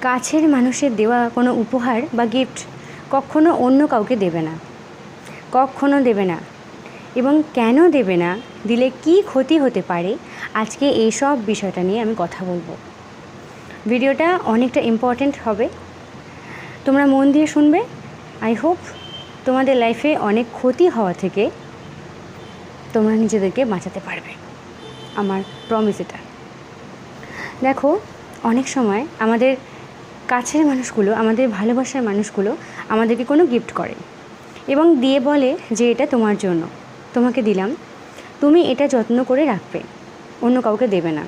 কাছের মানুষের দেওয়া কোনো উপহার বা গিফট কখনো অন্য কাউকে দেবে না। কখনো দেবে না। এবং কেন দেবে না? দিলে কি ক্ষতি হতে পারে? আজকে এই সব বিষয়টা নিয়ে আমি কথা বলব। ভিডিওটা অনেকটা ইম্পর্ট্যান্ট হবে। তোমরা মন দিয়ে শুনবে। আই হোপ তোমাদের লাইফে অনেক ক্ষতি হওয়া থেকে তোমরা নিজেদেরকে বাঁচাতে পারবে। আমার প্রমিস এটা। দেখো, অনেক সময় আমাদের কাছের মানুষগুলো, আমাদের ভালোবাসার মানুষগুলো আমাদেরকে কোনো গিফট করে। এবং দিয়ে বলে যে এটা তোমার জন্য। তোমাকে দিলাম। তুমি এটা যত্ন করে রাখবে। অন্য কাউকে দেবে না।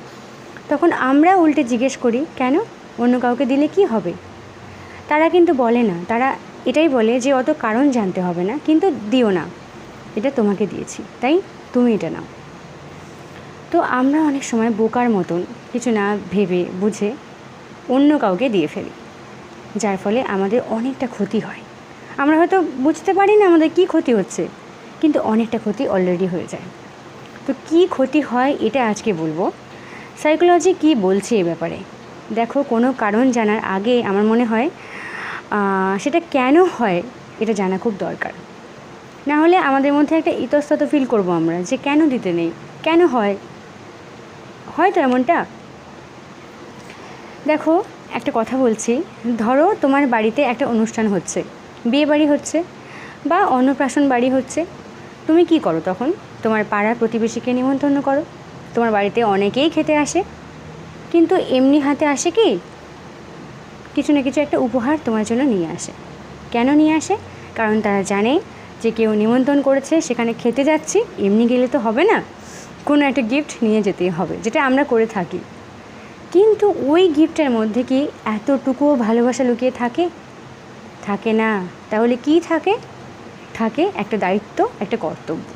তখন আমরা উল্টে জিজ্ঞেস করি, কেন? অন্য কাউকে দিলে কি হবে? তারা কিন্তু বলে না। তারা এটাই বলে যে, অত কারণ জানতে হবে না, কিন্তু দিও না। এটা তোমাকে দিয়েছি। তাই তুমি এটা নাও। তো আমরা অনেক সময় বোকার মতন কিছু না ভেবে, বুঝে অন্য কাউকে দিয়ে ফেলি, যার ফলে আমাদের অনেকটা ক্ষতি হয়। আমরা হয়তো বুঝতে পারি না আমাদের কী ক্ষতি হচ্ছে, কিন্তু অনেকটা ক্ষতি অলরেডি হয়ে যায়। তো কী ক্ষতি হয় এটা আজকে বলব। সাইকোলজি কি বলছে এ ব্যাপারে? দেখো, কোনো কারণ জানার আগে আমার মনে হয় সেটা কেন হয় এটা জানা খুব দরকার। না হলে আমাদের মধ্যে একটা ইতস্তত ফিল করব আমরা যে কেন দিতে নেই, কেন হয়? হয় তো এমনটা? দেখো, একটা কথা বলছি। ধরো তোমার বাড়িতে একটা অনুষ্ঠান হচ্ছে। বিয়ে বাড়ি হচ্ছে বা অন্নপ্রাশন বাড়ি হচ্ছে। তুমি কি করো তখন? তোমার পাড়ার প্রতিবেশীকে নিমন্ত্রণ করো। তোমার বাড়িতে অনেকেই খেতে আসে। কিন্তু এমনি হাতে আসে কি? কিছু না কিছু একটা উপহার তোমার জন্য নিয়ে আসে। কেন নিয়ে আসে? কারণ তারা জানে যে কেউ নিমন্ত্রণ করেছে, সেখানে খেতে যাচ্ছি, এমনি গেলে তো হবে না। কোনো একটা গিফট নিয়ে যেতেই হবে, যেটা আমরা করে থাকি। কিন্তু ওই গিফটের মধ্যে কি এতটুকুও ভালোবাসা লুকিয়ে থাকে? থাকে না। তাহলে কি থাকে? থাকে একটা দায়িত্ব, একটা কর্তব্য।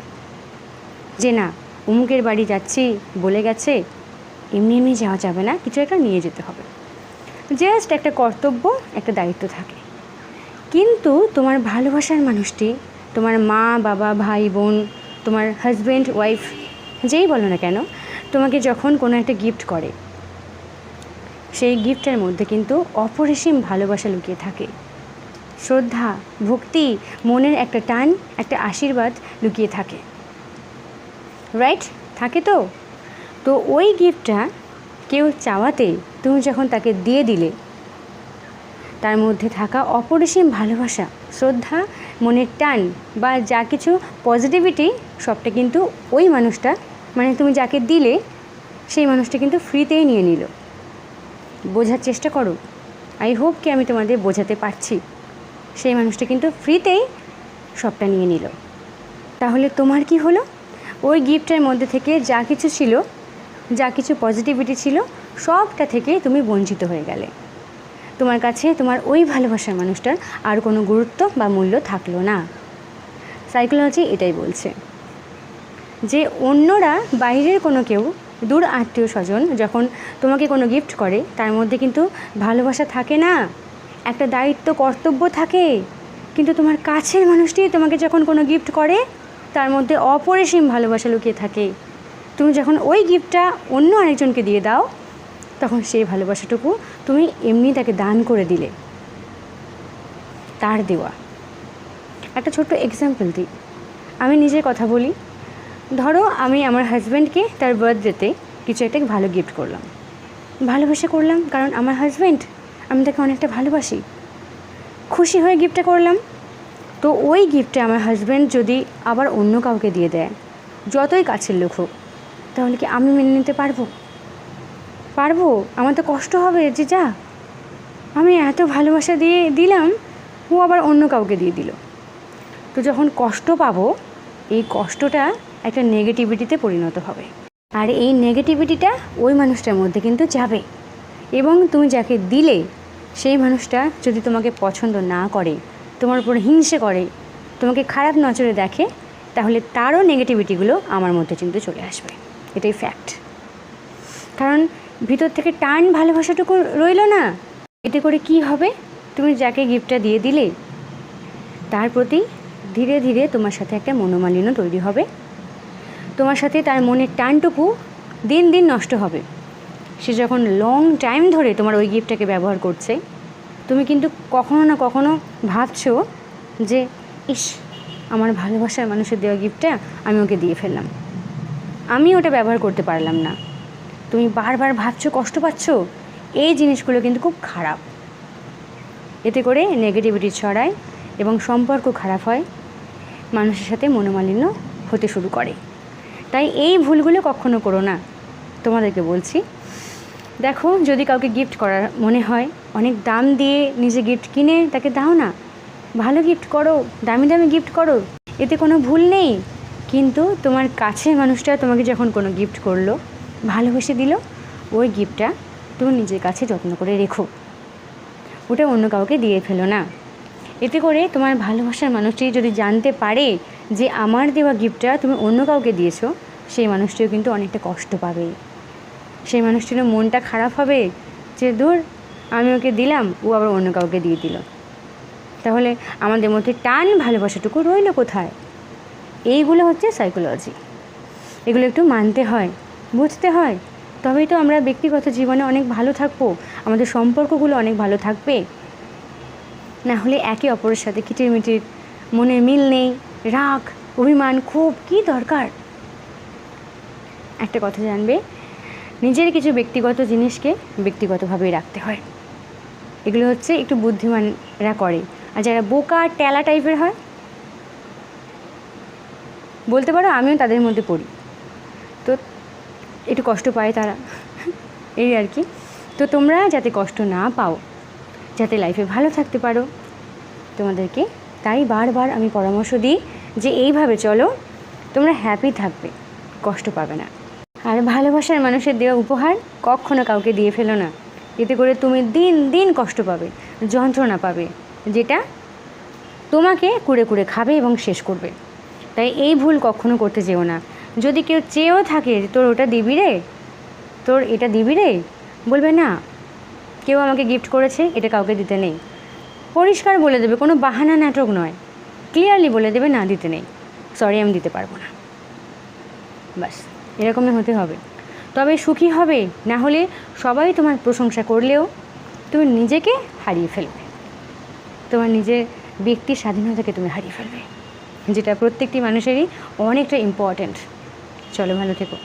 যে না অমুকের বাড়ি যাচ্ছি, বলে গেছে, এমনি এমনি যাওয়া যাবে না, কিছু একটা নিয়ে যেতে হবে। জাস্ট একটা কর্তব্য, একটা দায়িত্ব থাকে। কিন্তু তোমার ভালোবাসার মানুষটি, তোমার মা, বাবা, ভাই, বোন, তোমার হাজব্যান্ড ওয়াইফ যেই বলো না কেন, তোমাকে যখন কোনো একটা গিফট করে সেই গিফটের মধ্যে কিন্তু অপরিসীম ভালোবাসা লুকিয়ে থাকে। শ্রদ্ধা, ভক্তি, মনের একটা টান, একটা আশীর্বাদ লুকিয়ে থাকে। রাইট থাকে তো? তো ওই গিফটটা কেউ চাওয়াতে তুমি যখন তাকে দিয়ে দিলে, তার মধ্যে থাকা অপরিসীম ভালোবাসা, শ্রদ্ধা, মনের টান বা যা কিছু পজিটিভিটি সবটা কিন্তু ওই মানুষটা মানে তুমি যাকে দিলে, সেই মানুষটা কিন্তু ফ্রিতেই নিয়ে নিল। বোঝার চেষ্টা করো। আই হোপ কি আমি তোমাদের বোঝাতে পারছি। সেই মানুষটা কিন্তু ফ্রিতেই সবটা নিয়ে নিল। তাহলে তোমার কি হলো? ওই গিফটের মধ্যে থেকে যা কিছু ছিল, যা কিছু পজিটিভিটি ছিল, সবটা থেকে তুমি বঞ্চিত হয়ে গেলে। তোমার কাছে, তোমার ওই ভালোবাসার মানুষটার আর কোনো গুরুত্ব বা মূল্য থাকল না। সাইকোলজি এটাই বলছে যে অন্যরা বাইরের কোনো কেউ দূর আত্মীয় স্বজন যখন তোমাকে কোনো গিফট করে, তার মধ্যে কিন্তু ভালোবাসা থাকে না, একটা দায়িত্ব, কর্তব্য থাকে। কিন্তু তোমার কাছের মানুষটি তোমাকে যখন কোনো গিফট করে, তার মধ্যে অপরিসীম ভালোবাসা লুকিয়ে থাকে। তুমি যখন ওই গিফটটা অন্য আরেকজনকে দিয়ে দাও, তখন সেই ভালোবাসাটুকু তুমি এমনি তাকে দান করে দিলে। তার দেওয়া। একটা ছোট্ট এক্সাম্পল দিই। আমি নিজের কথা বলি। ধরো আমি আমার হাজব্যান্ডকে তার বার্থডেতে কিছু একটা ভালো গিফট করলাম। ভালোবেসে করলাম কারণ আমার হাজব্যান্ড আমি তাকে অনেকটা ভালোবাসি। খুশি হয়ে গিফটটা করলাম। তো ওই গিফটে আমার হাজব্যান্ড যদি আবার অন্য কাউকে দিয়ে দেয়, যতই কাছের লোক হোক, তাহলে কি আমি মেনে নিতে পারব? পারব? আমার তো কষ্ট হবে যে যা। আমি এত ভালোবাসা দিয়ে দিলাম, ও আবার অন্য কাউকে দিয়ে দিল। তো যখন কষ্ট পাবো এই কষ্টটা একটা নেগেটিভিটিতে পরিণত হবে। আর এই নেগেটিভিটিটা ওই মানুষটার মধ্যে কিন্তু যাবে। এবং তুমি যাকে দিলে, সেই মানুষটা যদি তোমাকে পছন্দ না করে, তোমার উপর হিংসে করে, তোমাকে খারাপ নজরে দেখে, তাহলে তারও নেগেটিভিটিগুলো আমার মধ্যে কিন্তু চলে আসবে। এটাই ফ্যাক্ট কারণ ভিতর থেকে টান ভালোবাসাটুকু রইল না। এতে করে কি হবে? তুমি যাকে গিফটটা দিয়ে দিলে, তার প্রতি ধীরে ধীরে তোমার সাথে একটা মনোমালিন্য তৈরি হবে। তোমার সাথে তার মনের টানটুকু দিন দিন নষ্ট হবে। সে যখন লং টাইম ধরে তোমার ওই গিফটটাকে ব্যবহার করছে, তুমি কিন্তু কখনো না কখনো ভাবছ যে, ইস, আমার ভালোবাসার মানুষের দেওয়া গিফটটা আমি ওকে দিয়ে ফেললাম। আমি ওটা ব্যবহার করতে পারলাম না। তুমি বারবার ভাবছ, কষ্ট পাচ্ছ, এই জিনিসগুলো কিন্তু খুব খারাপ। এতে করে নেগেটিভিটি ছড়ায় এবং সম্পর্ক খারাপ হয়, মানুষের সাথে মনোমালিন্য হতে শুরু করে। তাই এই ভুলগুলো কখনো করো না, তোমাদেরকে বলছি। দেখো, যদি কাউকে গিফট করার মনে হয়, অনেক দাম দিয়ে নিজে গিফট কিনে তাকে দাও না। ভালো গিফট করো, দামি দামি গিফট করো, এতে কোনো ভুল নেই। কিন্তু তোমার কাছে মানুষটা তোমাকে যখন কোনো গিফট করল, ভালোবেসে দিল, ওই গিফটটা তুমি নিজের কাছে যত্ন করে রেখো। ওটা অন্য কাউকে দিয়ে ফেলো না। এতে করে তোমার ভালোবাসার মানুষটি যদি জানতে পারে যে আমার দেওয়া গিফটটা তুমি অন্য কাউকে দিয়েছ, সেই মানুষটিও কিন্তু অনেকটা কষ্ট পাবে। সেই মানুষটিরও মনটা খারাপ হবে যে দূর আমি ওকে দিলাম, ও আবার অন্য কাউকে দিয়ে দিল। তাহলে আমাদের মধ্যে টান ভালোবাসাটুকু রইল কোথায়? এইগুলো হচ্ছে সাইকোলজি এগুলো একটু মানতে হয়, বুঝতে হয়। তবেই তো আমরা ব্যক্তিগত জীবনে অনেক ভালো থাকব, আমাদের সম্পর্কগুলো অনেক ভালো থাকবে। না হলে একে অপরের সাথে কিটিরমিটির মনের মিল নেই, রাগ, অভিমান খুব কি দরকার? একটা কথা জানবে, নিজের কিছু ব্যক্তিগত জিনিসকে ব্যক্তিগতভাবেই রাখতে হয়। এগুলো হচ্ছে একটু বুদ্ধিমানরা করে। আর যারা বোকা টেলা টাইপের হয়, বলতে পারো আমিও তাদের মধ্যে পড়ি। তো একটু কষ্ট পায় তারা, এই আর কি। তো তোমরা যাতে কষ্ট না পাও যাতে লাইফে ভালো থাকতে পারো। তোমাদেরকে তাই বারবার আমি পরামর্শ দিই যে এইভাবে চলো, তোমরা হ্যাপি থাকবে, কষ্ট পাবে না। আর ভালোবাসার মানুষের দেওয়া উপহার কখনো কাউকে দিয়ে ফেলো না। এতে করে তুমি দিন দিন কষ্ট পাবে, যন্ত্রণা পাবে, যেটা তোমাকে কুড়ে কুড়ে খাবে এবং শেষ করবে। তাই এই ভুল কখনো করতে যেও না। যদি কেউ চেয়েও থাকে তোর ওটা দিবি রে? তোর এটা দিবি রে? বলবে, না। কেউ আমাকে গিফট করেছে, এটা কাউকে দিতে নেই। পরিষ্কার বলে দেবে, কোনো বাহানা নাটক নয়। ক্লিয়ারলি বলে দেবে, না, দিতে নেই। সরি আমি দিতে পারব না। বাস এরকমই হতে হবে। তবে সুখী হবে, না হলে সবাই তোমার প্রশংসা করলেও তুমি নিজেকে হারিয়ে ফেলবে। তোমার নিজের ব্যক্তির স্বাধীনতাকে তুমি হারিয়ে ফেলবে। যেটা প্রত্যেকটি মানুষেরই অনেকটা ইম্পর্ট্যান্ট চলো, ভালো থেকো।